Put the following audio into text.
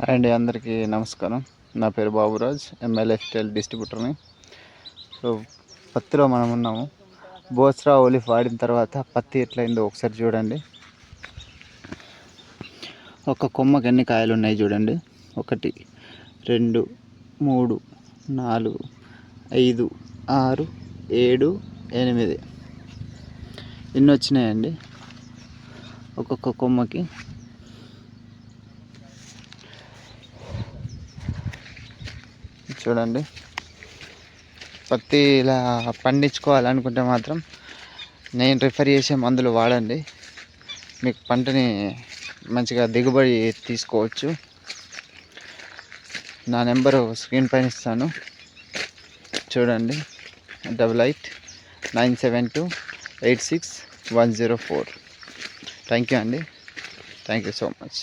Hi అండి అందరికీ నమస్కారం. నా పేరు బాబురాజ్ ఎమ్మెల్యే స్టైల్ డిస్ట్రిబ్యూటర్ని సో పత్తిలో మనం ఉన్నాము. బోస్రా ఓలిఫ్ వాడిన తర్వాత పత్తి ఎట్లయిందో ఒకసారి చూడండి. ఒక కొమ్మకి ఎన్ని కాయలు ఉన్నాయి చూడండి. ఒకటి రెండు మూడు నాలుగు ఐదు ఆరు ఏడు ఎనిమిది. ఎన్ని వచ్చినాయండి ఒక్కొక్క కొమ్మకి చూడండి. పత్తి ఇలా పండించుకోవాలనుకుంటే మాత్రం నేను రిఫర్ చేసే మందులు వాడండి. మీకు పంటని మంచిగా దిగుబడి తీసుకోవచ్చు. నా నెంబరు స్క్రీన్ పైన ఇస్తాను. చూడండి. Double eight nine seven two eight six one zero four. Thank you అండి. Thank you so much.